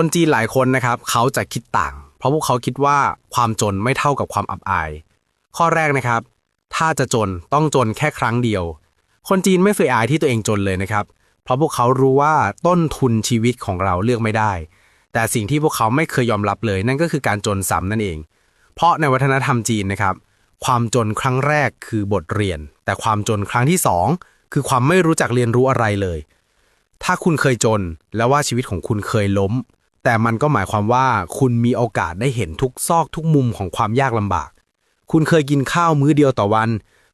คนจีนหลายคนนะครับเขาจะคิดต่าง เพราะพวกเขาคิดว่าความจนไม่เท่ากับความอับอาย ข้อแรกนะครับ ถ้าจะจนต้องจนแค่ครั้งเดียว คนจีนไม่เคยอายที่ตัวเองจนเลยนะครับ เพราะพวกเขารู้ว่าต้นทุนชีวิตของเราเลือกไม่ได้ แต่สิ่งที่พวกเขาไม่เคยยอมรับเลย นั่นก็คือการจนซ้ำนั่นเอง เพราะในวัฒนธรรมจีนนะครับ ความจนครั้งแรกคือบทเรียน แต่ความจนครั้งที่สองคือความไม่รู้จักเรียนรู้อะไรเลย ถ้าคุณเคยจนแล้วว่าชีวิตของคุณเคยล้ม แต่มันก็หมายความว่าคุณมีโอกาสได้เห็นทุกซอกทุกมุมของความยากลำบาก คุณเคยกินข้าวมื้อเดียวต่อวัน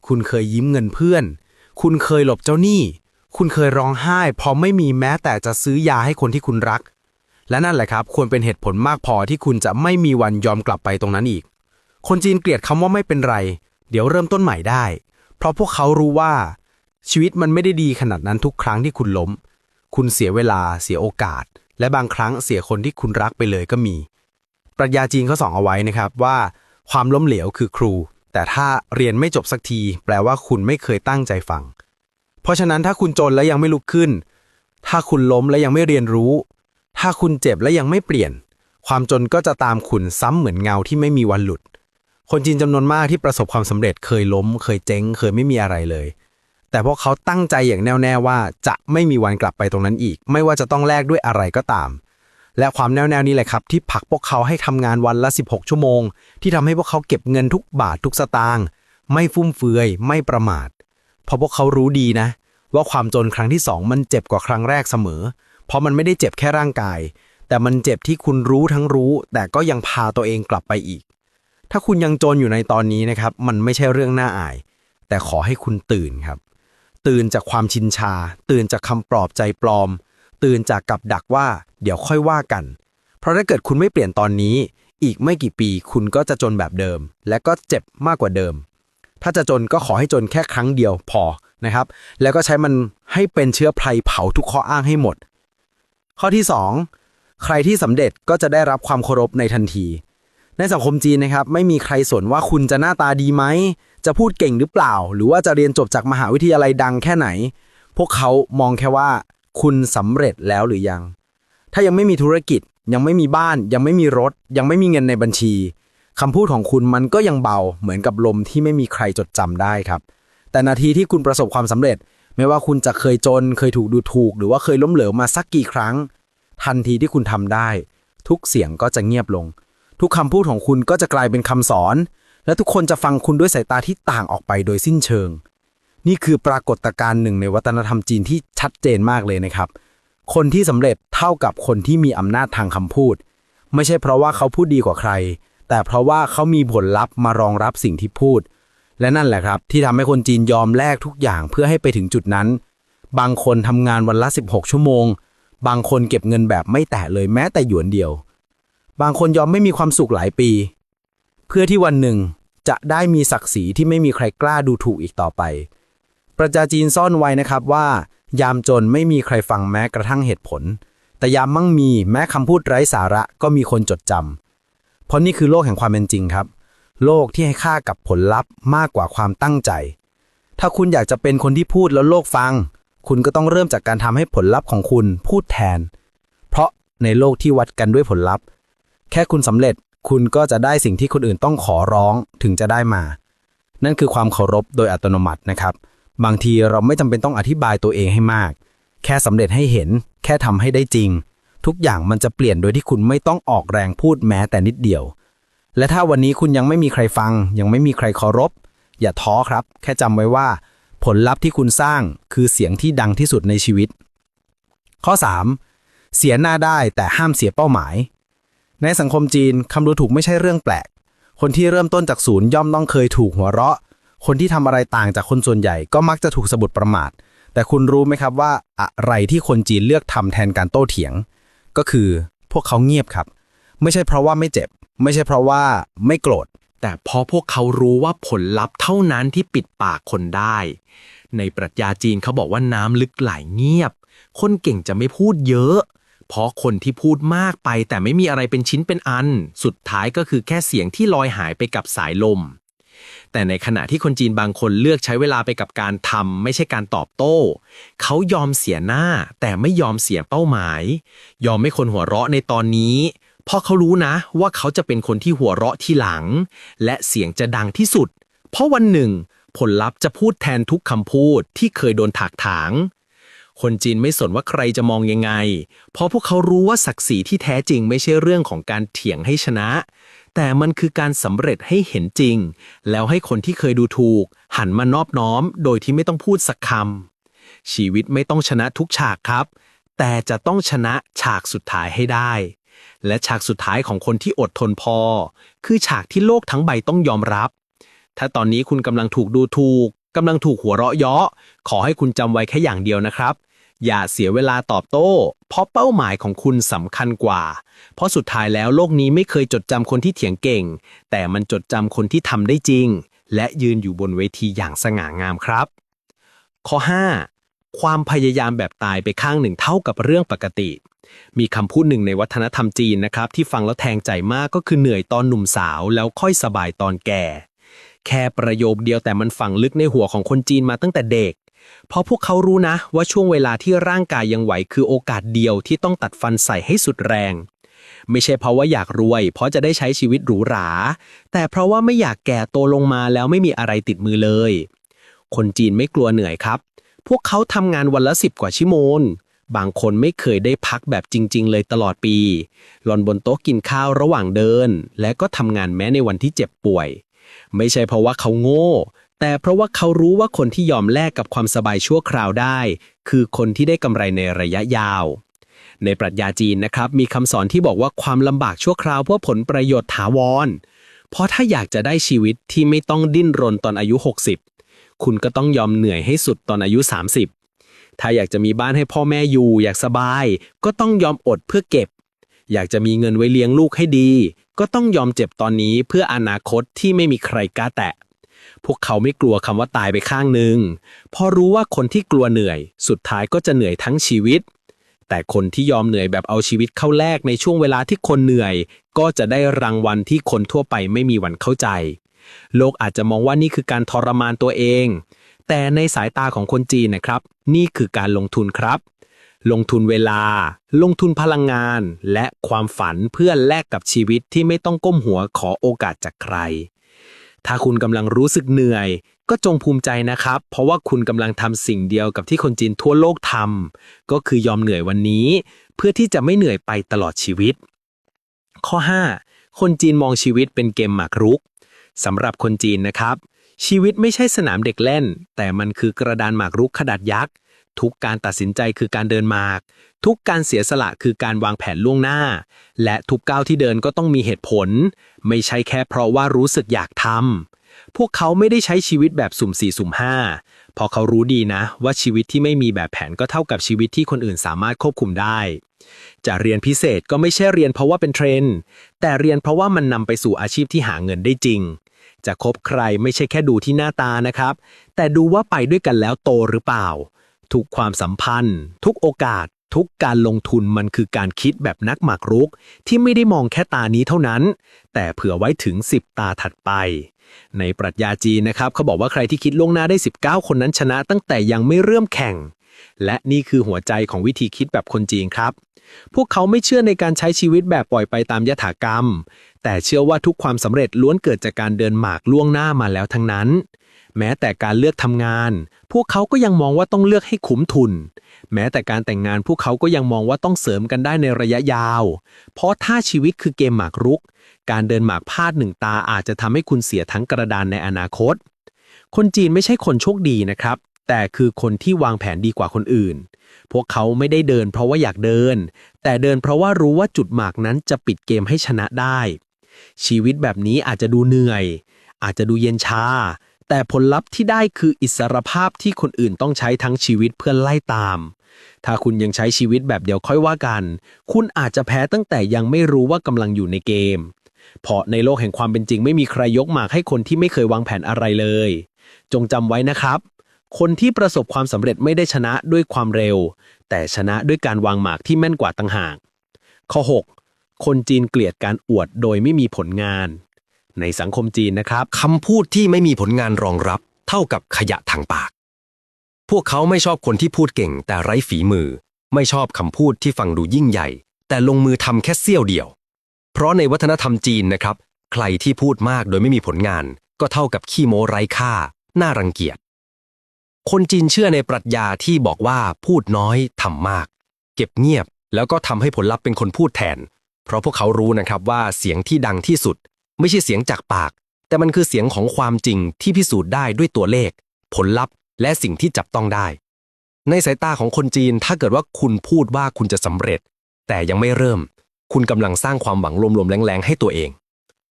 คุณเคยยิ้มเงินเพื่อน คุณเคยหลบเจ้าหนี้ คุณเคยร้องไห้เพราะไม่มีแม้แต่จะซื้อยาให้คนที่คุณรัก และนั่นแหละครับควรเป็นเหตุผลมากพอที่คุณจะไม่มีวันยอมกลับไปตรงนั้นอีก คนจีนเกลียดคำว่าไม่เป็นไร เดี๋ยวเริ่มต้นใหม่ได้ เพราะพวกเขารู้ว่า ชีวิตมันไม่ได้ดีขนาดนั้นทุกครั้งที่คุณล้ม คุณเสียเวลาเสียโอกาส และบางครั้งเสียคนที่คุณรักไปเลยก็มี ปรัชญาจีนเขาสอนเอาไว้นะครับว่า ความล้มเหลวคือครู แต่ถ้าเรียนไม่จบสักที แปลว่าคุณไม่เคยตั้งใจฟัง เพราะฉะนั้นถ้าคุณจนแล้วยังไม่ลุกขึ้น ถ้าคุณล้มและยังไม่เรียนรู้ ถ้าคุณเจ็บและยังไม่เปลี่ยน ความจนก็จะตามคุณซ้ำเหมือนเงาที่ไม่มีวันหลุด คนจีนจำนวนมากที่ประสบความสำเร็จเคยล้ม เคยเจ๊ง เคยไม่มีอะไรเลย แต่พวกเขาตั้งใจอย่างแน่วแน่ว่าจะไม่มีวันกลับไปตรงนั้นอีก ไม่ว่าจะต้องแลกด้วยอะไรก็ตาม และความแน่วแน่นี้แหละครับ ที่ผลักพวกเขาให้ทำงานวันละ 16 ชั่วโมง ที่ทำให้พวกเขาเก็บเงินทุกบาททุกสตางค์ไม่ฟุ่มเฟือย ไม่ประมาท เพราะพวกเขารู้ดีนะ ว่าความจนครั้งที่สองมันเจ็บกว่าครั้งแรกเสมอ เพราะมันไม่ได้เจ็บแค่ร่างกาย แต่มันเจ็บที่คุณรู้ทั้งรู้ แต่ก็ยังพาตัวเองกลับไปอีก ถ้าคุณยังจนอยู่ในตอนนี้นะครับ มันไม่ใช่เรื่องน่าอาย แต่ขอให้คุณตื่นครับ ตื่นจากความชินชา ตื่นจากคำปลอบใจปลอม ตื่นจากกับดักว่า เดี๋ยวค่อยว่ากัน เพราะถ้าเกิดคุณไม่เปลี่ยนตอนนี้ อีกไม่กี่ปีคุณก็จะจนแบบเดิม และก็เจ็บมากกว่าเดิม ถ้าจะจนก็ขอให้จนแค่ครั้งเดียวพอนะครับ แล้วก็ใช้มันให้เป็นเชื้อไพรเผาทุกข้ออ้างให้หมด ข้อที่ 2 ใครที่สำเร็จก็จะได้รับความเคารพในทันที ในสังคมจีนนะครับ ไม่มีใครสนว่าคุณจะหน้าตาดีไหม จะพูดเก่งหรือเปล่า หรือว่าจะเรียนจบจากมหาวิทยาลัยดังแค่ไหน พวกเขามองแค่ว่า คุณสำเร็จแล้วหรือยัง ถ้ายังไม่มีธุรกิจ ยังไม่มีบ้าน ยังไม่มีรถ ยังไม่มีเงินในบัญชีคำพูดของคุณมันก็ยังเบาเหมือนกับลมที่ไม่มีใครจดจำได้ครับ แต่นาทีที่คุณประสบความสำเร็จ ไม่ว่าคุณจะเคยจน เคยถูกดูถูก หรือว่าเคยล้มเหลวมาสักกี่ครั้ง ทันทีที่คุณทำได้ ทุกเสียงก็จะเงียบลง ทุกคำพูดของคุณก็จะกลายเป็นคำสอน และทุกคนจะฟังคุณด้วยสายตาที่ต่างออกไปโดยสิ้นเชิง นี่คือปรากฏการณ์หนึ่งในวัฒนธรรมจีนที่ชัดเจนมากเลยนะครับ คนที่สำเร็จเท่ากับคนที่มีอำนาจทางคำพูด ไม่ใช่เพราะว่าเขาพูดดีกว่าใคร แต่เพราะว่าเขามีผลลัพธ์มารองรับสิ่งที่พูด และนั่นแหละครับ ที่ทำให้คนจีนยอมแลกทุกอย่างเพื่อให้ไปถึงจุดนั้น บางคนทำงานวันละ 16 ชั่วโมง บางคนเก็บเงินแบบไม่แตะเลยแม้แต่หยวนเดียว บางคนยอมไม่มีความสุขหลายปี พื่อที่วันหนึ่งจะได้มีศักดิ์ศรีที่ไม่มีใครกล้าดูถูกอีกต่อไป ประชาจีนซ่อนไว้นะครับว่า ยามจนไม่มีใครฟังแม้กระทั่งเหตุผล แต่ยามมั่งมีแม้คำพูดไร้สาระก็มีคนจดจำเพราะนี่คือโลกแห่งความเป็นจริงครับ โลกที่ให้ค่ากับผลลัพธ์มากกว่าความตั้งใจ ถ้าคุณอยากจะเป็นคนที่พูดแล้วโลกฟัง คุณก็ต้องเริ่มจากการทำให้ผลลัพธ์ของคุณพูดแทน เพราะในโลกที่วัดกันด้วยผลลัพธ์ แค่คุณสำเร็จ คุณก็จะได้สิ่งที่คนอื่นต้องขอร้องถึงจะได้มา นั่นคือความเคารพโดยอัตโนมัตินะครับ บางทีเราไม่จำเป็นต้องอธิบายตัวเองให้มาก แค่สำเร็จให้เห็น แค่ทำให้ได้จริง ทุกอย่างมันจะเปลี่ยนโดยที่คุณไม่ต้องออกแรงพูดแม้แต่นิดเดียว และถ้าวันนี้คุณยังไม่มีใครฟัง ยังไม่มีใครเคารพ อย่าท้อครับ แค่จำไว้ว่า ผลลัพธ์ที่คุณสร้างคือเสียงที่ดังที่สุดในชีวิต ข้อ 3. เสียหน้าได้แต่ห้ามเสียเป้าหมาย ในสังคมจีนคำดูถูกไม่ใช่เรื่องแปลก คนที่เริ่มต้นจากศูนย์ย่อมต้องเคยถูกหัวเราะ คนที่ทำอะไรต่างจากคนส่วนใหญ่ก็มักจะถูกสะบดประมาท แต่คุณรู้ไหมครับว่าอะไรที่คนจีนเลือกทำแทนการโต้เถียง ก็คือพวกเขาเงียบครับ ไม่ใช่เพราะว่าไม่เจ็บ ไม่ใช่เพราะว่าไม่โกรธ แต่เพราะพวกเขารู้ว่าผลลัพธ์เท่านั้นที่ปิดปากคนได้ ในปรัชญาจีนเขาบอกว่าน้ำลึกไหลเงียบ คนเก่งจะไม่พูดเยอะ เพราะคนที่พูดมากไปแต่ไม่มีอะไรเป็นชิ้นเป็นอัน สุดท้ายก็คือแค่เสียงที่ลอยหายไปกับสายลม แต่ในขณะที่คนจีนบางคนเลือกใช้เวลาไปกับการทำไม่ใช่การตอบโต้ เขายอมเสียหน้าแต่ไม่ยอมเสียเป้าหมาย ยอมไม่คนหัวเราะในตอนนี้เพราะเขารู้นะว่าเขาจะเป็นคนที่หัวเราะที่หลัง และเสียงจะดังที่สุด เพราะวันหนึ่ง ผลลัพธ์จะพูดแทนทุกคำพูดที่เคยโดนถากถาง คนจีนไม่สนว่าใครจะมองยังไง เพราะพวกเขารู้ว่าศักดิ์ศรีที่แท้จริงไม่ใช่เรื่องของการเถียงให้ชนะ แต่มันคือการสำเร็จให้เห็นจริง แล้วให้คนที่เคยดูถูก หันมานอบน้อม โดยที่ไม่ต้องพูดสักคำชีวิตไม่ต้องชนะทุกฉากครับ แต่จะต้องชนะฉากสุดท้ายให้ได้ และฉากสุดท้ายของคนที่อดทนพอ คือฉากที่โลกทั้งใบต้องยอมรับ ถ้าตอนนี้คุณกำลังถูกดูถูก กำลังถูกหัวเราะเยาะ ขอให้คุณจำไว้แค่อย่างเดียวนะครับ อย่าเสียเวลาตอบโต้ เพราะเป้าหมายของคุณสำคัญกว่า เพราะสุดท้ายแล้วโลกนี้ไม่เคยจดจำคนที่เถียงเก่ง แต่มันจดจำคนที่ทำได้จริง และยืนอยู่บนเวทีอย่างสง่างามครับ ข้อ 5. ความพยายามแบบตายไปข้างหนึ่งเท่ากับเรื่องปกติมีคำพูดหนึ่งในวัฒนธรรมจีนนะครับ ที่ฟังแล้วแทงใจมากก็คือเหนื่อยตอนหนุ่มสาวแล้วค่อยสบายตอนแก่ แค่ประโยคเดียวแต่มันฝังลึกในหัวของคนจีนมาตั้งแต่เด็ก เพราะพวกเขารู้นะว่าช่วงเวลาที่ร่างกายยังไหวคือโอกาสเดียวที่ต้องตัดฟันใส่ให้สุดแรง ไม่ใช่เพราะว่าอยากรวย เพราะจะได้ใช้ชีวิตหรูหรา แต่เพราะว่าไม่อยากแก่โตลงมาแล้วไม่มีอะไรติดมือเลย คนจีนไม่กลัวเหนื่อยครับ พวกเขาทำงานวันละสิบกว่าชั่วโมงบางคนไม่เคยได้พักแบบจริง ๆ เลยตลอดปี หลอนบนโต๊ะกินข้าวระหว่างเดิน และก็ทำงานแม้ในวันที่เจ็บป่วย ไม่ใช่เพราะว่าเขาโง่ แต่เพราะว่าเขารู้ว่าคนที่ยอมแลกกับความสบายชั่วคราวได้ คือคนที่ได้กำไรในระยะยาว ในปรัชญาจีนนะครับ มีคำสอนที่บอกว่าความลำบากชั่วคราวเพื่อผลประโยชน์ถาวร เพราะถ้าอยากจะได้ชีวิตที่ไม่ต้องดิ้นรนตอนอายุ 60 คุณก็ต้องยอมเหนื่อยให้สุดตอนอายุ 30 ถ้าอยากจะมีบ้านให้พ่อแม่อยู่ อยากสบาย ก็ต้องยอมอดเพื่อเก็บ อยากจะมีเงินไว้เลี้ยงลูกให้ดี ก็ต้องยอมเจ็บตอนนี้เพื่ออนาคตที่ไม่มีใครกล้าแตะ พวกเขาไม่กลัวคำว่าตายไปข้างหนึ่งพราะรู้ว่าคนที่กลัวเหนื่อย สุดท้ายก็จะเหนื่อยทั้งชีวิต แต่คนที่ยอมเหนื่อยแบบเอาชีวิตเข้าแลกในช่วงเวลาที่คนเหนื่อย ก็จะได้รางวัลที่คนทั่วไปไม่มีวันเข้าใจ โลกอาจจะมองว่านี่คือการทรมานตัวเอง แต่ในสายตาของคนจีนนะครับ นี่คือการลงทุนครับ ลงทุนเวลา ลงทุนพลังงาน และความฝันเพื่อแลกกับชีวิตที่ไม่ต้องก้มหัวขอโอกาสจากใคร ถ้าคุณกำลังรู้สึกเหนื่อย ก็จงภูมิใจนะครับ เพราะว่าคุณกำลังทำสิ่งเดียวกับที่คนจีนทั่วโลกทำก็คือยอมเหนื่อยวันนี้ เพื่อที่จะไม่เหนื่อยไปตลอดชีวิต ข้อ 5. คนจีนมองชีวิตเป็นเกมหมากรุกสำหรับคนจีนนะครับชีวิตไม่ใช่สนามเด็กเล่น แต่มันคือกระดานหมากรุกขนาดยักษ์ ทุกการตัดสินใจคือการเดินมาก ทุกการเสียสละคือการวางแผนล่วงหน้า และทุกก้าวที่เดินก็ต้องมีเหตุผล ไม่ใช่แค่เพราะว่ารู้สึกอยากทำพวกเขาไม่ได้ใช้ชีวิตแบบสุ่มสี่สุ่มห้าเพราะเขารู้ดีนะ ว่าชีวิตที่ไม่มีแบบแผนก็เท่ากับชีวิตที่คนอื่นสามารถควบคุมได้ จะเรียนพิเศษก็ไม่ใช่เรียนเพราะว่าเป็นเทรนด์แต่เรียนเพราะว่ามันนำไปสู่อาชีพที่หาเงินได้จริง จะคบใครไม่ใช่แค่ดูที่หน้าตานะครับ แต่ดูว่าไปด้วยกันแล้วโตหรือเปล่า ทุกความสัมพันธ์ ทุกโอกาส ทุกการลงทุนมันคือการคิดแบบนักหมากรุก ที่ไม่ได้มองแค่ตานี้เท่านั้น แต่เผื่อไว้ถึง 10 ตาถัดไป ในปรัชญาจีนนะครับเขาบอกว่าใครที่คิดล่วงหน้าได้ 19 คนนั้นชนะ ตั้งแต่ยังไม่เริ่มแข่ง และนี่คือหัวใจของวิธีคิดแบบคนจีนครับ พวกเขาไม่เชื่อในการใช้ชีวิตแบบปล่อยไปตามยถากรรม แต่เชื่อว่าทุกความสำเร็จล้วนเกิดจากการเดินหมากล่วงหน้ามาแล้วทั้งนั้น แม้แต่การเลือกทำงาน พวกเขาก็ยังมองว่าต้องเลือกให้คุ้มทุน แม้แต่การแต่งงานพวกเขาก็ยังมองว่าต้องเสริมกันได้ในระยะยาว เพราะถ้าชีวิตคือเกมหมากรุก การเดินหมากพลาดหนึ่งตาอาจจะทำให้คุณเสียทั้งกระดานในอนาคต คนจีนไม่ใช่คนโชคดีนะครับ แต่คือคนที่วางแผนดีกว่าคนอื่น พวกเขาไม่ได้เดินเพราะว่าอยากเดิน แต่เดินเพราะว่ารู้ว่าจุดหมากนั้นจะปิดเกมให้ชนะได้ ชีวิตแบบนี้อาจจะดูเหนื่อย อาจจะดูเย็นชา แต่ผลลัพธ์ที่ได้คืออิสรภาพที่คนอื่นต้องใช้ทั้งชีวิตเพื่อไล่ตาม ถ้าคุณยังใช้ชีวิตแบบเดียวค่อยว่ากัน คุณอาจจะแพ้ตั้งแต่ยังไม่รู้ว่ากำลังอยู่ในเกม เพราะในโลกแห่งความเป็นจริงไม่มีใครยกหมากให้คนที่ไม่เคยวางแผนอะไรเลย จงจำไว้นะครับ คนที่ประสบความสำเร็จไม่ได้ชนะด้วยความเร็ว แต่ชนะด้วยการวางหมากที่แม่นกว่าต่างหาก ข้อ 6 คนจีนเกลียดการอวดโดยไม่มีผลงาน ในสังคมจีนนะครับคำพูดที่ไม่มีผลงานรองรับ เท่ากับขยะทางปาก พวกเขาไม่ชอบคนที่พูดเก่ง แต่ไร้ฝีมือ ไม่ชอบคำพูดที่ฟังดูยิ่งใหญ่ แต่ลงมือทำแค่เสี้ยวเดียว เพราะในวัฒนธรรมจีนนะครับ ใครที่พูดมากโดยไม่มีผลงาน ก็เท่ากับขี้โม้ไร้ค่า น่ารังเกียจ คนจีนเชื่อในปรัชญาที่บอกว่าพูดน้อยทำมาก เก็บเงียบแล้วก็ทำให้ผลลัพธ์เป็นคนพูดแทน เพราะพวกเขารู้นะครับว่าเสียงที่ดังที่สุด ไม่ใช่เสียงจากปาก แต่มันคือเสียงของความจริงที่พิสูจน์ได้ด้วยตัวเลข ผลลัพธ์ และสิ่งที่จับต้องได้ ในสายตาของคนจีนถ้าเกิดว่าคุณพูดว่าคุณจะสำเร็จ แต่ยังไม่เริ่ม คุณกำลังสร้างความหวังลมๆแรงๆให้ตัวเอง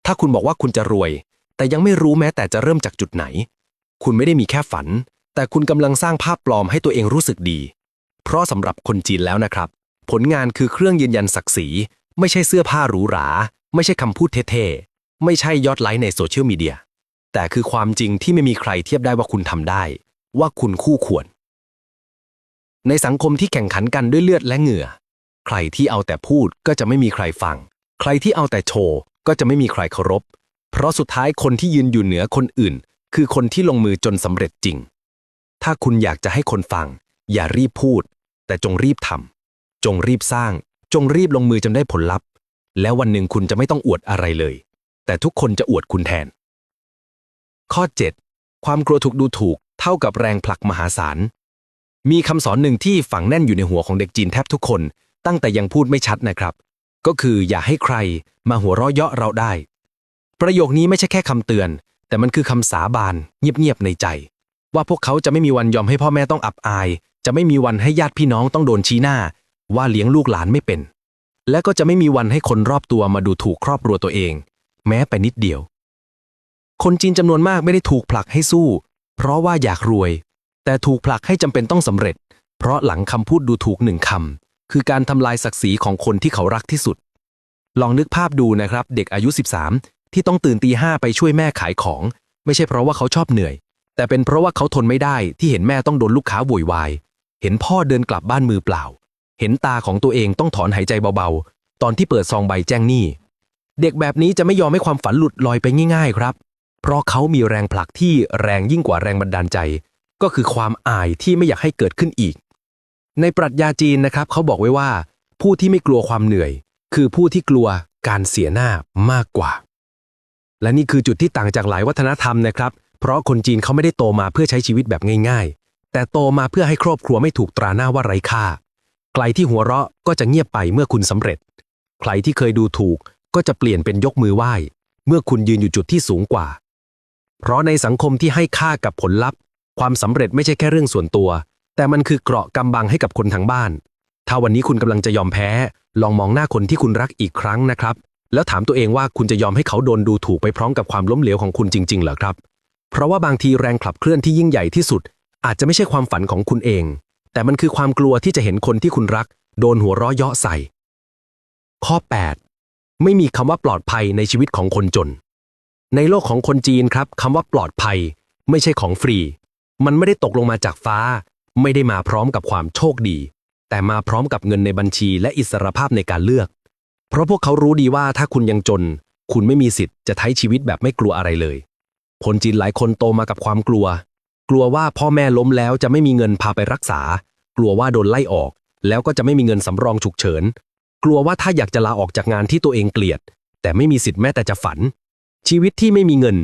ถ้าคุณบอกว่าคุณจะรวย แต่ยังไม่รู้แม้แต่จะเริ่มจากจุดไหน คุณไม่ได้มีแค่ฝัน แต่คุณกำลังสร้างภาพปลอมให้ตัวเองรู้สึกดี เพราะสำหรับคนจีนแล้วนะครับ ผลงานคือเครื่องยืนยันศักดิ์ศรีไม่ใช่เสื้อผ้าหรูหรา ไม่ใช่คำพูดเท่ ไม่ใช่ยอดไลค์ในโซเชียลมีเดีย แต่คือความจริงที่ไม่มีใครเทียบได้ว่าคุณทำได้ ว่าคุณคู่ควร ในสังคมที่แข่งขันกันด้วยเลือดและเหงื่อ ใครที่เอาแต่พูดก็จะไม่มีใครฟัง ใครที่เอาแต่โชว์ก็จะไม่มีใครเคารพ เพราะสุดท้ายคนที่ยืนอยู่เหนือคนอื่น คือคนที่ลงมือจนสำเร็จจริง ถ้าคุณอยากจะให้คนฟัง อย่ารีบพูด แต่จงรีบทำจงรีบสร้าง จงรีบลงมือจนได้ผลลัพธ์ แล้ววันหนึ่งคุณจะไม่ต้องอวดอะไรเลย แต่ทุกคนจะอวดคุณแทน ข้อ 7 ความกลัวถูกดูถูกเท่ากับแรงผลักมหาศาล มีคำสอนหนึ่งที่ฝังแน่นอยู่ในหัวของเด็กจีนแทบทุกคน ตั้งแต่ยังพูดไม่ชัดนะครับ ก็คืออย่าให้ใครมาหัวเราะเยาะเราได้ ประโยคนี้ไม่ใช่แค่คำเตือน แต่มันคือคำสาบานเงียบๆในใจ ว่าพวกเขาจะไม่มีวันยอมให้พ่อแม่ต้องอับอาย จะไม่มีวันให้ญาติพี่น้องต้องโดนชี้หน้า ว่าเลี้ยงลูกหลานไม่เป็น และก็จะไม่มีวันให้คนรอบตัวมาดูถูกครอบครัวตัวเอง แม้ไปนิดเดียว คนจีนจำนวนมากไม่ได้ถูกผลักให้สู้ เพราะว่าอยากรวย แต่ถูกผลักให้จำเป็นต้องสำเร็จ เพราะหลังคำพูดดูถูกหนึ่งคำคือการทำลายศักดิ์ศรีของคนที่เขารักที่สุด ลองนึกภาพดูนะครับ เด็กอายุ 13 ที่ต้องตื่นตีห้าไปช่วยแม่ขายของ ไม่ใช่เพราะว่าเขาชอบเหนื่อย แต่เป็นเพราะว่าเขาทนไม่ได้ที่เห็นแม่ต้องโดนลูกค้าโวยวายเห็นพ่อเดินกลับบ้านมือเปล่า เห็นตาของตัวเองต้องถอนหายใจเบาๆ ตอนที่เปิดซองใบแจ้งหนี้ เด็กแบบนี้จะไม่ยอมให้ความฝันหลุดลอยไปง่าย ๆ ครับ เพราะเขามีแรงผลักที่แรงยิ่งกว่าแรงบันดาลใจ ก็คือความอายที่ไม่อยากให้เกิดขึ้นอีก ในปรัชญาจีนนะครับ เขาบอกไว้ว่า ผู้ที่ไม่กลัวความเหนื่อย คือผู้ที่กลัวการเสียหน้ามากกว่า และนี่คือจุดที่ต่างจากหลายวัฒนธรรมนะครับ เพราะคนจีนเขาไม่ได้โตมาเพื่อใช้ชีวิตแบบง่าย ๆ แต่โตมาเพื่อให้ครอบครัวไม่ถูกตราหน้าว่าไร้ค่า ใครที่หัวเราะก็จะเงียบไปเมื่อคุณสำเร็จ ใครที่เคยดูถูก ก็จะเปลี่ยนเป็นยกมือไหว้ เมื่อคุณยืนอยู่จุดที่สูงกว่า เพราะในสังคมที่ให้ค่ากับผลลัพธ์ ความสำเร็จไม่ใช่แค่เรื่องส่วนตัว แต่มันคือเกราะกำบังให้กับคนทางบ้าน ถ้าวันนี้คุณกำลังจะยอมแพ้ ลองมองหน้าคนที่คุณรักอีกครั้งนะครับ แล้วถามตัวเองว่าคุณจะยอมให้เขาโดนดูถูกไปพร้อมกับความล้มเหลวของคุณจริงๆเหรอครับ เพราะว่าบางทีแรงขับเคลื่อนที่ยิ่งใหญ่ที่สุด อาจจะไม่ใช่ความฝันของคุณเอง แต่มันคือความกลัวที่จะเห็นคนที่คุณรัก โดนหัวเราะเยาะใส่ ข้อ 8 ไม่มีคำว่าปลอดภัยในชีวิตของคนจน ในโลกของคนจีนครับคำว่าปลอดภัย ไม่ใช่ของฟรี มันไม่ได้ตกลงมาจากฟ้า ไม่ได้มาพร้อมกับความโชคดี แต่มาพร้อมกับเงินในบัญชีและอิสรภาพในการเลือก เพราะพวกเขารู้ดีว่าถ้าคุณยังจน คุณไม่มีสิทธิ์จะใช้ชีวิตแบบไม่กลัวอะไรเลย คนจีนหลายคนโตมากับความกลัว กลัวว่าพ่อแม่ล้มแล้วจะไม่มีเงินพาไปรักษา กลัวว่าโดนไล่ออก แล้วก็จะไม่มีเงินสำรองฉุกเฉิน กลัวว่าถ้าอยากจะลาออกจากงานที่ตัวเองเกลียด แต่ไม่มีสิทธิ์แม้แต่จะฝัน ชีวิตที่ไม่มีเงิน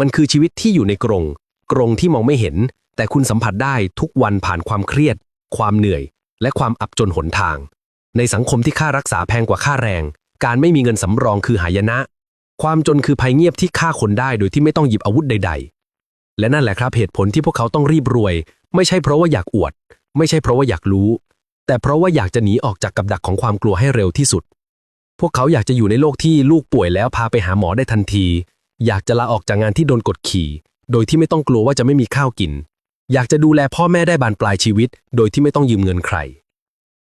มันคือชีวิตที่อยู่ในกรง กรงที่มองไม่เห็น แต่คุณสัมผัสได้ทุกวันผ่านความเครียด ความเหนื่อย และความอับจนหนทาง ในสังคมที่ค่ารักษาแพงกว่าค่าแรง การไม่มีเงินสำรองคือหายนะ ความจนคือภัยเงียบที่ฆ่าคนได้โดยที่ไม่ต้องหยิบอาวุธใด ๆ และนั่นแหละครับเหตุผลที่พวกเขาต้องรีบรวย ไม่ใช่เพราะว่าอยากอวด ไม่ใช่เพราะว่าอยากรู้ แต่เพราะว่าอยากจะหนีออกจากกับดักของความกลัวให้เร็วที่สุด พวกเขาอยากจะอยู่ในโลกที่ลูกป่วยแล้วพาไปหาหมอได้ทันที อยากจะลาออกจากงานที่โดนกดขี่ โดยที่ไม่ต้องกลัวว่าจะไม่มีข้าวกิน อยากจะดูแลพ่อแม่ได้บานปลายชีวิต โดยที่ไม่ต้องยืมเงินใคร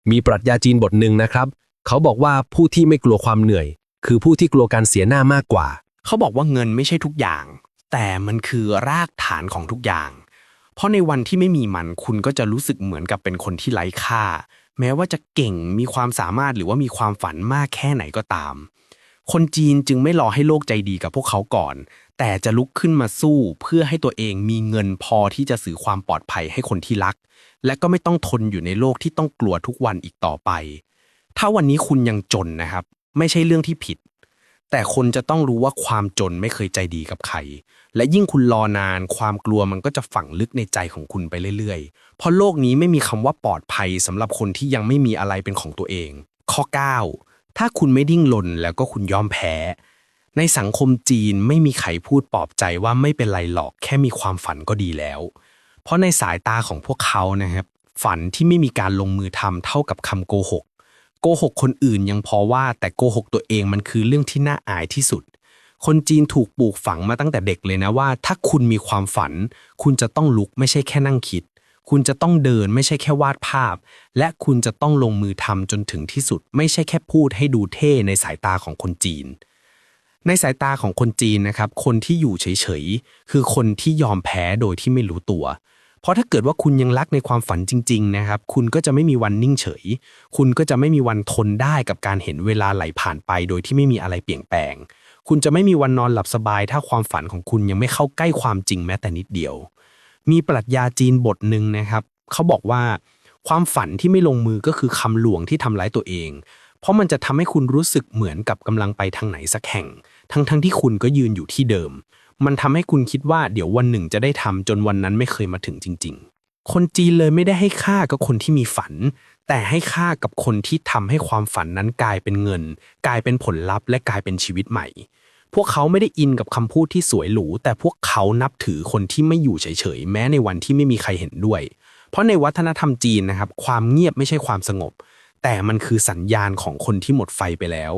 มีปรัชญาจีนบทหนึ่งนะครับ เขาบอกว่าผู้ที่ไม่กลัวความเหนื่อย คือผู้ที่กลัวการเสียหน้ามากกว่า เขาบอกว่าเงินไม่ใช่ทุกอย่าง แต่มันคือรากฐานของทุกอย่าง เพราะในวันที่ไม่มีมันคุณก็จะรู้สึกเหมือนกับเป็นคนที่ไร้ค่า แม้ว่าจะเก่งมีความสามารถหรือว่ามีความฝันมากแค่ไหนก็ตาม คนจีนจึงไม่รอให้โลกใจดีกับพวกเขาก่อน แต่จะลุกขึ้นมาสู้เพื่อให้ตัวเองมีเงินพอที่จะสื่อความปลอดภัยให้คนที่รัก และก็ไม่ต้องทนอยู่ในโลกที่ต้องกลัวทุกวันอีกต่อไป ถ้าวันนี้คุณยังจนนะครับ ไม่ใช่เรื่องที่ผิด แต่คนจะต้องรู้ว่าความจนไม่เคยใจดีกับใคร และยิ่งคุณรอนาน ความกลัวมันก็จะฝังลึกในใจของคุณไปเรื่อยๆ เพราะโลกนี้ไม่มีคำว่าปลอดภัยสำหรับคนที่ยังไม่มีอะไรเป็นของตัวเอง ข้อ 9 ถ้าคุณไม่ดิ้งรนแล้วก็คุณยอมแพ้ ในสังคมจีนไม่มีใครพูดปลอบใจว่าไม่เป็นไรหรอกแค่มีความฝันก็ดีแล้ว เพราะในสายตาของพวกเขานะครับ ฝันที่ไม่มีการลงมือทำเท่ากับคำโกหก โกหกคนอื่นยังพอว่าแต่โกหกตัวเองมันคือเรื่องที่น่าอายที่สุด คนจีนถูกปลูกฝังมาตั้งแต่เด็กเลยนะว่า ถ้าคุณมีความฝัน คุณจะต้องลุกไม่ใช่แค่นั่งคิด คุณจะต้องเดินไม่ใช่แค่วาดภาพ และคุณจะต้องลงมือทำจนถึงที่สุด ไม่ใช่แค่พูดให้ดูเท่ในสายตาของคนจีน ในสายตาของคนจีนนะครับ คนที่อยู่เฉยๆคือคนที่ยอมแพ้โดยที่ไม่รู้ตัว เพราะถ้าเกิดว่าคุณยังรักในความฝันจริง ๆ นะครับ คุณก็จะไม่มีวันนิ่งเฉย คุณก็จะไม่มีวันทนได้กับการเห็นเวลาไหลผ่านไป โดยที่ไม่มีอะไรเปลี่ยนแปลง คุณจะไม่มีวันนอนหลับสบาย ถ้าความฝันของคุณยังไม่เข้าใกล้ความจริงแม้แต่นิดเดียว มีปรัชญาจีนบทหนึ่งนะครับเขาบอกว่า ความฝันที่ไม่ลงมือก็คือคำหลวงที่ทำร้ายตัวเอง เพราะมันจะทำให้คุณรู้สึกเหมือนกับกำลังไปทางไหนสักแห่ง ทั้งๆทที่คุณก็ยืนอยู่ที่เดิม มันทำให้คุณคิดว่าเดี๋ยววันหนึ่งจะได้ทำจนวันนั้นไม่เคยมาถึงจริง ๆ คนจีนเลยไม่ได้ให้ค่ากับคนที่มีฝัน แต่ให้ค่ากับคนที่ทำให้ความฝันนั้นกลายเป็นเงิน กลายเป็นผลลัพธ์และกลายเป็นชีวิตใหม่ พวกเขาไม่ได้อินกับคำพูดที่สวยหรู แต่พวกเขานับถือคนที่ไม่อยู่เฉยๆ แม้ในวันที่ไม่มีใครเห็นด้วย เพราะในวัฒนธรรมจีนนะครับ ความเงียบไม่ใช่ความสงบ แต่มันคือสัญญาณของคนที่หมดไฟไปแล้ว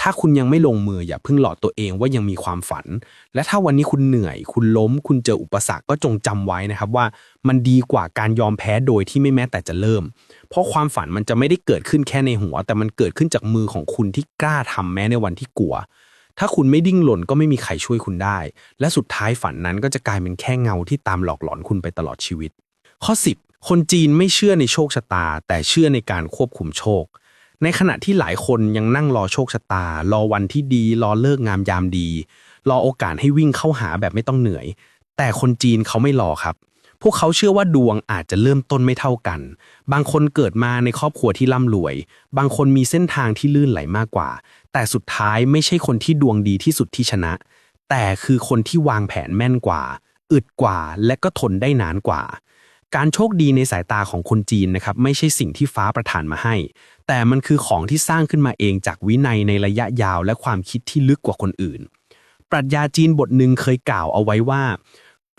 ถ้าคุณยังไม่ลงมืออย่าเพิ่งหลอกตัวเองว่ายังมีความฝัน และถ้าวันนี้คุณเหนื่อย คุณล้ม คุณเจออุปสรรคก็จงจำไว้นะครับว่ามันดีกว่าการยอมแพ้โดยที่ไม่แม้แต่จะเริ่ม เพราะความฝันมันจะไม่ได้เกิดขึ้นแค่ในหัว แต่มันเกิดขึ้นจากมือของคุณที่กล้าทำแม้ในวันที่กลัว ถ้าคุณไม่ดิ้งหล่นก็ไม่มีใครช่วยคุณได้ และสุดท้ายฝันนั้นก็จะกลายเป็นแค่เงาที่ตามหลอกหลอนคุณไปตลอดชีวิต ข้อ 10 คนจีนไม่เชื่อในโชคชะตา แต่เชื่อในการควบคุมโชค ในขณะที่หลายคนยังนั่งรอโชคชะตา รอวันที่ดี รอเลิกงามยามดี รอโอกาสให้วิ่งเข้าหาแบบไม่ต้องเหนื่อย แต่คนจีนเขาไม่รอครับ พวกเขาเชื่อว่าดวงอาจจะเริ่มต้นไม่เท่ากัน บางคนเกิดมาในครอบครัวที่ร่ำรวย บางคนมีเส้นทางที่ลื่นไหลมากกว่า แต่สุดท้ายไม่ใช่คนที่ดวงดีที่สุดที่ชนะ แต่คือคนที่วางแผนแม่นกว่า อึดกว่า และก็ทนได้นานกว่าการโชคดีในสายตาของคนจีนนะครับไม่ใช่สิ่งที่ฟ้าประทานมาให้ แต่มันคือของที่สร้างขึ้นมาเองจากวินัยในระยะยาวและความคิดที่ลึกกว่าคนอื่น ปรัชญาจีนบทหนึ่งเคยกล่าวเอาไว้ว่า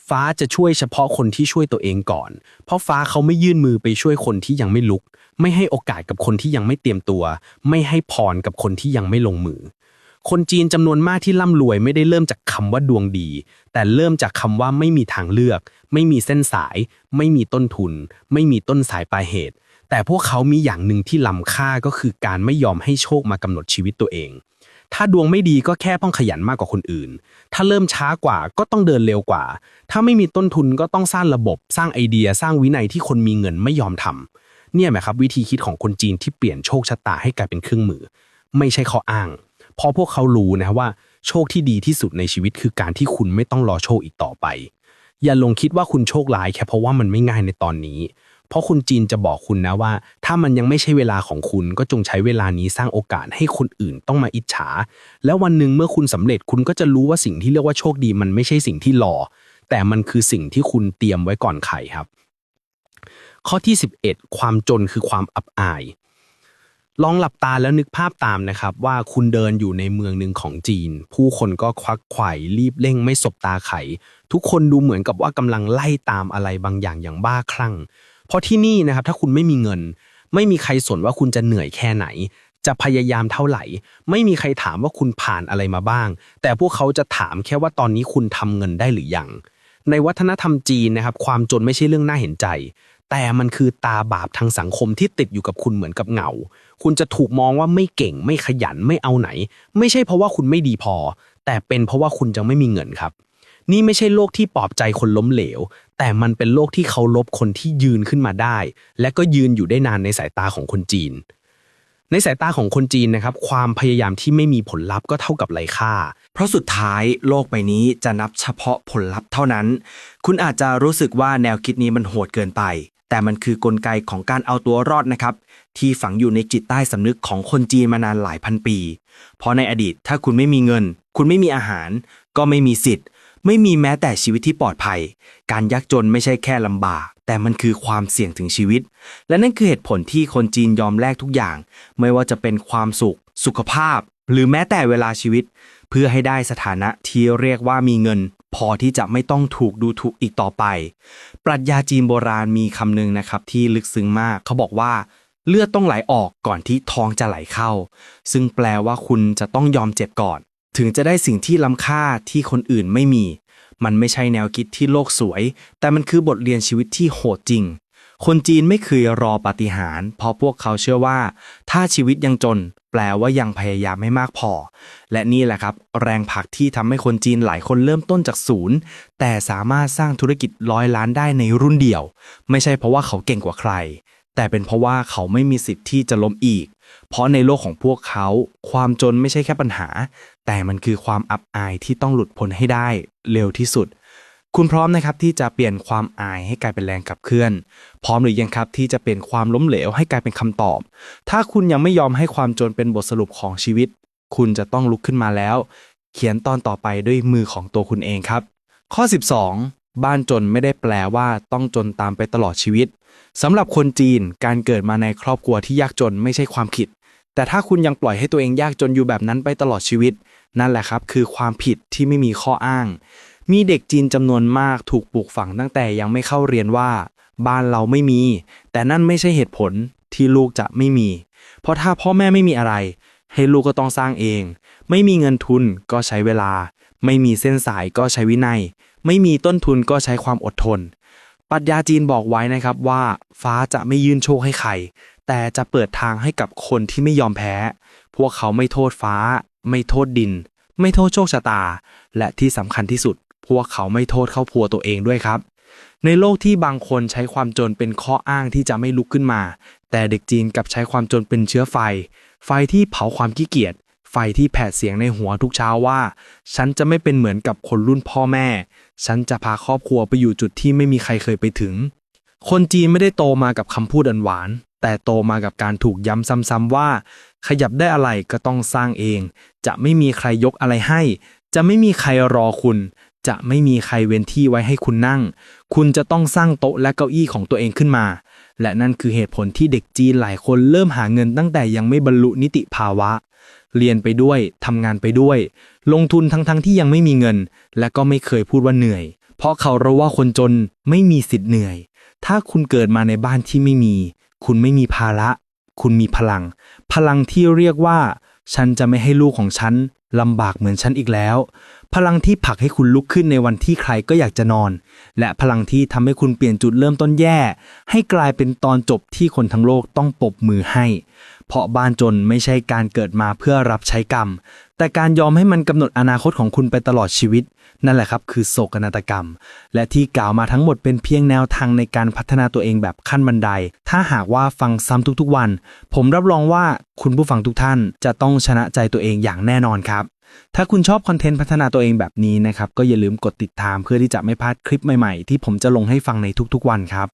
ฟ้าจะช่วยเฉพาะคนที่ช่วยตัวเองก่อน เพราะฟ้าเขาไม่ยื่นมือไปช่วยคนที่ยังไม่ลุก ไม่ให้โอกาสกับคนที่ยังไม่เตรียมตัว ไม่ให้พรกับคนที่ยังไม่ลงมือ คนจีนจำนวนมากที่ร่ำรวยไม่ได้เริ่มจากคำว่าดวงดี แต่เริ่มจากคำว่าไม่มีทางเลือก ไม่มีเส้นสาย ไม่มีต้นทุน ไม่มีต้นสายปลายเหตุ แต่พวกเขามีอย่างหนึ่งที่ล้ำค่าก็คือการไม่ยอมให้โชคมากำหนดชีวิตตัวเอง ถ้าดวงไม่ดีก็แค่ต้องขยันมากกว่าคนอื่น ถ้าเริ่มช้ากว่าก็ต้องเดินเร็วกว่า ถ้าไม่มีต้นทุนก็ต้องสร้างระบบ สร้างไอเดีย สร้างวินัยที่คนมีเงินไม่ยอมทำเนี่ยไหมครับวิธีคิดของคนจีนที่เปลี่ยนโชคชะตาให้กลายเป็นเครื่องมือ ไม่ใช่ข้ออ้าง เพราะพวกเขารู้นะว่า โชคที่ดีที่สุดในชีวิตคือการที่คุณไม่ต้องรอโชคอีกต่อไป อย่าลงคิดว่าคุณโชคร้ายแค่เพราะว่ามันไม่ง่ายในตอนนี้ เพราะคุณจีนจะบอกคุณนะว่า ถ้ามันยังไม่ใช่เวลาของคุณก็จงใช้เวลานี้สร้างโอกาสให้คนอื่นต้องมาอิจฉา แล้ววันหนึ่งเมื่อคุณสำเร็จคุณก็จะรู้ว่าสิ่งที่เรียกว่าโชคดีมันไม่ใช่สิ่งที่รอ แต่มันคือสิ่งที่คุณเตรียมไว้ก่อนใครครับ ข้อที่ 11 ความจนคือความอับอาย ลองหลับตาแล้วนึกภาพตามนะครับ ว่าคุณเดินอยู่ในเมืองหนึ่งของจีน ผู้คนก็ควักไข่รีบเร่งไม่สบตาไข ทุกคนดูเหมือนกับว่ากำลังไล่ตามอะไรบางอย่างอย่างบ้าคลั่ง เพราะที่นี่นะครับถ้าคุณไม่มีเงิน ไม่มีใครสนว่าคุณจะเหนื่อยแค่ไหน จะพยายามเท่าไหร่ ไม่มีใครถามว่าคุณผ่านอะไรมาบ้าง แต่พวกเขาจะถามแค่ว่าตอนนี้คุณทำเงินได้หรือยัง ในวัฒนธรรมจีนนะครับ ความจนไม่ใช่เรื่องน่าเห็นใจ แต่มันคือตาบาปทางสังคมที่ติดอยู่กับคุณเหมือนกับเงา คุณจะถูกมองว่าไม่เก่งไม่ขยันไม่เอาไหน ไม่ใช่เพราะว่าคุณไม่ดีพอ แต่เป็นเพราะว่าคุณจะไม่มีเงินครับ นี่ไม่ใช่โลกที่ปลอบใจคนล้มเหลว แต่มันเป็นโลกที่เคารพคนที่ยืนขึ้นมาได้ และก็ยืนอยู่ได้นานในสายตาของคนจีน ในสายตาของคนจีนนะครับ ความพยายามที่ไม่มีผลลัพธ์ก็เท่ากับไร้ค่า เพราะสุดท้ายโลกใบนี้จะนับเฉพาะผลลัพธ์เท่านั้น คุณอาจจะรู้สึกว่าแนวคิดนี้มันโหดเกินไป แต่มันคือกลไกของการเอาตัวรอดนะครับที่ฝังอยู่ในจิตใต้สำนึกของคนจีนมานานหลายพันปี เพราะในอดีตถ้าคุณไม่มีเงิน คุณไม่มีอาหาร ก็ไม่มีสิทธิ์ ไม่มีแม้แต่ชีวิตที่ปลอดภัย การยากจนไม่ใช่แค่ลำบาก แต่มันคือความเสี่ยงถึงชีวิต และนั่นคือเหตุผลที่คนจีนยอมแลกทุกอย่าง ไม่ว่าจะเป็นความสุข สุขภาพ หรือแม้แต่เวลาชีวิต เพื่อให้ได้สถานะที่เรียกว่ามีเงิน พอที่จะไม่ต้องถูกดูถูกอีกต่อไป ปรัชญาจีนโบราณมีคำหนึ่งนะครับที่ลึกซึ้งมาก เขาบอกว่าเลือดต้องไหลออกก่อนที่ท้องจะไหลเข้า ซึ่งแปลว่าคุณจะต้องยอมเจ็บก่อน ถึงจะได้สิ่งที่ล้ำค่าที่คนอื่นไม่มี มันไม่ใช่แนวคิดที่โลกสวย แต่มันคือบทเรียนชีวิตที่โหดจริง คนจีนไม่เคยรอปาฏิหาริย์เพราะพวกเขาเชื่อว่า ถ้าชีวิตยังจน แปลว่ายังพยายามไม่มากพอ และนี่แหละครับ แรงผลักที่ทำให้คนจีนหลายคนเริ่มต้นจากศูนย์ แต่สามารถสร้างธุรกิจร้อยล้านได้ในรุ่นเดียว ไม่ใช่เพราะว่าเขาเก่งกว่าใคร แต่เป็นเพราะว่าเขาไม่มีสิทธิ์ที่จะล้มอีก เพราะในโลกของพวกเขา ความจนไม่ใช่แค่ปัญหา แต่มันคือความอับอายที่ต้องหลุดพ้นให้ได้เร็วที่สุด คุณพร้อมนะครับที่จะเปลี่ยนความอายให้กลายเป็นแรงขับเคลื่อน พร้อมหรือยังครับที่จะเป็นความล้มเหลวให้กลายเป็นคำตอบ ถ้าคุณยังไม่ยอมให้ความจนเป็นบทสรุปของชีวิต คุณจะต้องลุกขึ้นมาแล้ว เขียนตอนต่อไปด้วยมือของตัวคุณเองครับ ข้อ 12 บ้านจนไม่ได้แปลว่าต้องจนตามไปตลอดชีวิตสำหรับคนจีนการเกิดมาในครอบครัวที่ยากจนไม่ใช่ความผิด แต่ถ้าคุณยังปล่อยให้ตัวเองยากจนอยู่แบบนั้นไปตลอดชีวิต นั่นแหละครับ คือความผิดที่ไม่มีข้ออ้าง มีเด็กจีนจำนวนมากถูกปลูกฝังตั้งแต่ยังไม่เข้าเรียนว่า บ้านเราไม่มี แต่นั่นไม่ใช่เหตุผลที่ลูกจะไม่มี เพราะถ้าพ่อแม่ไม่มีอะไร ให้ลูกก็ต้องสร้างเอง ไม่มีเงินทุนก็ใช้เวลา ไม่มีเส้นสายก็ใช้วินัย ไม่มีต้นทุนก็ใช้ความอดทน ปรัชญาจีนบอกไว้นะครับว่าฟ้าจะไม่ยื่นโชคให้ใคร แต่จะเปิดทางให้กับคนที่ไม่ยอมแพ้ พวกเขาไม่โทษฟ้า ไม่โทษดิน ไม่โทษโชคชะตา และที่สำคัญที่สุด พวกเขาไม่โทษเข้าพัวตัวเองด้วยครับในโลกที่บางคนใช้ความจนเป็นข้ออ้างที่จะไม่ลุกขึ้นมา แต่เด็กจีนกลับใช้ความจนเป็นเชื้อไฟ ไฟที่เผาความขี้เกียจ ไฟที่แผดเสียงในหัวทุกเช้าว่า ฉันจะไม่เป็นเหมือนกับคนรุ่นพ่อแม่ ฉันจะพาครอบครัวไปอยู่จุดที่ไม่มีใครเคยไปถึง คนจีนไม่ได้โตมากับคำพูดอันหวาน แต่โตมากับการถูกย้ำซ้ำๆว่า ขยับได้อะไรก็ต้องสร้างเอง จะไม่มีใครยกอะไรให้ จะไม่มีใครรอคุณ จะไม่มีใครเว้นที่ไว้ให้คุณนั่ง คุณจะต้องสร้างโต๊ะและเก้าอี้ของตัวเองขึ้นมา และนั่นคือเหตุผลที่เด็กจีนหลายคนเริ่มหาเงินตั้งแต่ยังไม่บรรลุนิติภาวะ เรียนไปด้วยทำงานไปด้วย ลงทุนทั้งๆทที่ยังไม่มีเงิน และก็ไม่เคยพูดว่าเหนื่อย เพราะเขารู้ว่าคนจนไม่มีสิทธิ์เหนื่อย ถ้าคุณเกิดมาในบ้านที่ไม่มี คุณไม่มีภาระ คุณมีพลัง พลังที่เรียกว่า ฉันจะไม่ให้ลูกของฉันลำบากเหมือนฉันอีกแล้ว พลังที่ผลักให้คุณลุกขึ้นในวันที่ใครก็อยากจะนอน และพลังที่ทำให้คุณเปลี่ยนจุดเริ่มต้นแย่ ให้กลายเป็นตอนจบที่คนทั้งโลกต้องปบมือให้ เพราะบ้านจนไม่ใช่การเกิดมาเพื่อรับใช้กรรม แต่การยอมให้มันกำหนดอนาคตของคุณไปตลอดชีวิต นั่นแหละครับคือโศกนาฏกรรม และที่กล่าวมาทั้งหมดเป็นเพียงแนวทางในการพัฒนาตัวเองแบบขั้นบันได ถ้าหากว่าฟังซ้ำทุกๆวัน ผมรับรองว่าคุณผู้ฟังทุกท่านจะต้องชนะใจตัวเองอย่างแน่นอนครับถ้าคุณชอบคอนเทนต์พัฒนาตัวเองแบบนี้นะครับ ก็อย่าลืมกดติดตามเพื่อที่จะไม่พลาดคลิปใหม่ๆ ที่ผมจะลงให้ฟังในทุกๆวันครับ